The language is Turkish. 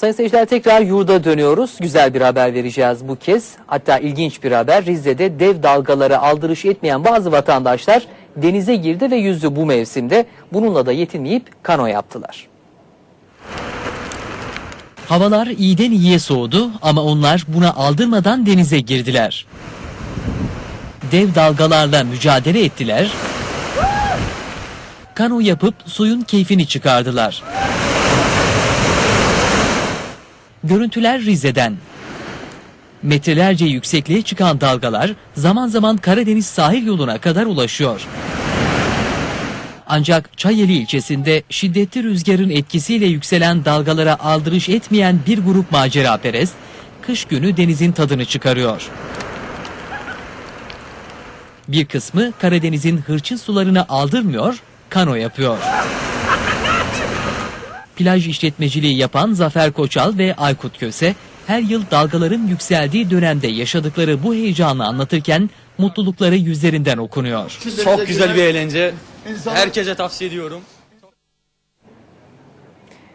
Sayın seyirciler tekrar yurda dönüyoruz. Güzel bir haber vereceğiz bu kez. Hatta ilginç bir haber. Rize'de dev dalgalara aldırış etmeyen bazı vatandaşlar denize girdi ve yüzdü bu mevsimde. Bununla da yetinmeyip kano yaptılar. Havalar iyiden iyiye soğudu ama onlar buna aldırmadan denize girdiler. Dev dalgalarla mücadele ettiler. Kano yapıp suyun keyfini çıkardılar. Görüntüler Rize'den. Metrelerce yüksekliğe çıkan dalgalar zaman zaman Karadeniz sahil yoluna kadar ulaşıyor. Ancak Çayeli ilçesinde şiddetli rüzgarın etkisiyle yükselen dalgalara aldırış etmeyen bir grup maceraperest, kış günü denizin tadını çıkarıyor. Bir kısmı Karadeniz'in hırçın sularını aldırmıyor, kano yapıyor. Plaj işletmeciliği yapan Zafer Koçal ve Aykut Köse, her yıl dalgaların yükseldiği dönemde yaşadıkları bu heyecanı anlatırken mutlulukları yüzlerinden okunuyor. Çok güzel bir eğlence. Herkese tavsiye ediyorum.